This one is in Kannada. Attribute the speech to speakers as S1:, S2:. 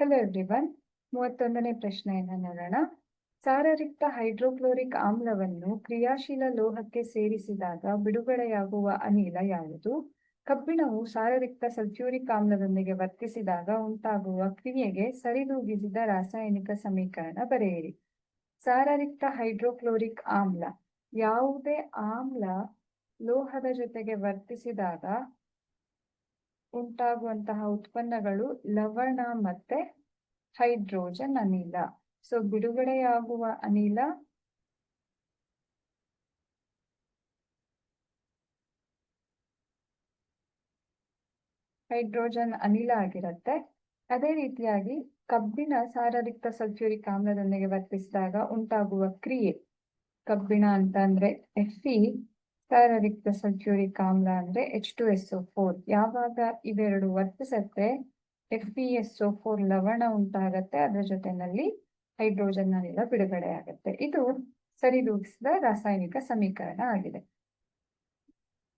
S1: ಹಲೋ ಎವ್ರಿವನ್ ಮೂವತ್ತೊಂದನೇ ಪ್ರಶ್ನೆಯನ್ನು ನೋಡೋಣ. ಸಾರರಿಕ್ತ ಹೈಡ್ರೋಕ್ಲೋರಿಕ್ ಆಮ್ಲವನ್ನು ಕ್ರಿಯಾಶೀಲ ಲೋಹಕ್ಕೆ ಸೇರಿಸಿದಾಗ ಬಿಡುಗಡೆಯಾಗುವ ಅನಿಲ ಯಾವುದು? ಕಬ್ಬಿಣವು ಸಾರರಿಕ್ತ ಸಲ್ಫ್ಯೂರಿಕ್ ಆಮ್ಲದೊಂದಿಗೆ ವರ್ತಿಸಿದಾಗ ಉಂಟಾಗುವ ಕ್ರಿಯೆಗೆ ಸರಿದೂಗಿಸಿದ ರಾಸಾಯನಿಕ ಸಮೀಕರಣ ಬರೆಯಿರಿ. ಸಾರರಿಕ್ತ ಹೈಡ್ರೋಕ್ಲೋರಿಕ್ ಆಮ್ಲ. ಯಾವುದೇ ಆಮ್ಲ ಲೋಹದ ಜೊತೆಗೆ ವರ್ತಿಸಿದಾಗ ಉಂಟಾಗುವಂತಹ ಉತ್ಪನ್ನಗಳು ಲವಣ ಮತ್ತೆ ಹೈಡ್ರೋಜನ್ ಅನಿಲ. ಸೊ, ಬಿಡುಗಡೆಯಾಗುವ ಅನಿಲ ಹೈಡ್ರೋಜನ್ ಅನಿಲ ಆಗಿರುತ್ತೆ. ಅದೇ ರೀತಿಯಾಗಿ ಕಬ್ಬಿಣ ಸಾರರಿಕ್ತ ಸಲ್ಫ್ಯೂರಿಕ್ ಆಮ್ಲದೊಂದಿಗೆ ವರ್ತಿಸಿದಾಗ ಉಂಟಾಗುವ ಕ್ರಿಯೆ. ಕಬ್ಬಿಣ ಅಂತ ಅಂದ್ರೆ ಎಫ್ ಇ ಪ್ಲಸ್ ಸಲ್ಫ್ಯೂರಿಕ್ ಆಮ್ಲ ಅಂದ್ರೆ H two S O four ಯಾವಾಗ ಇವೆರಡು ವರ್ತಿಸತ್ತೆ? F E S O four ಲವಣ ಉಂಟಾಗತ್ತೆ, ಅದರ ಜೊತೆನಲ್ಲಿ ಹೈಡ್ರೋಜನ್ ಅನಿಲ ಬಿಡುಗಡೆ ಆಗುತ್ತೆ. ಇದು ಸರಿದೂಗಿಸಿದ ರಾಸಾಯನಿಕ ಸಮೀಕರಣ ಆಗಿದೆ.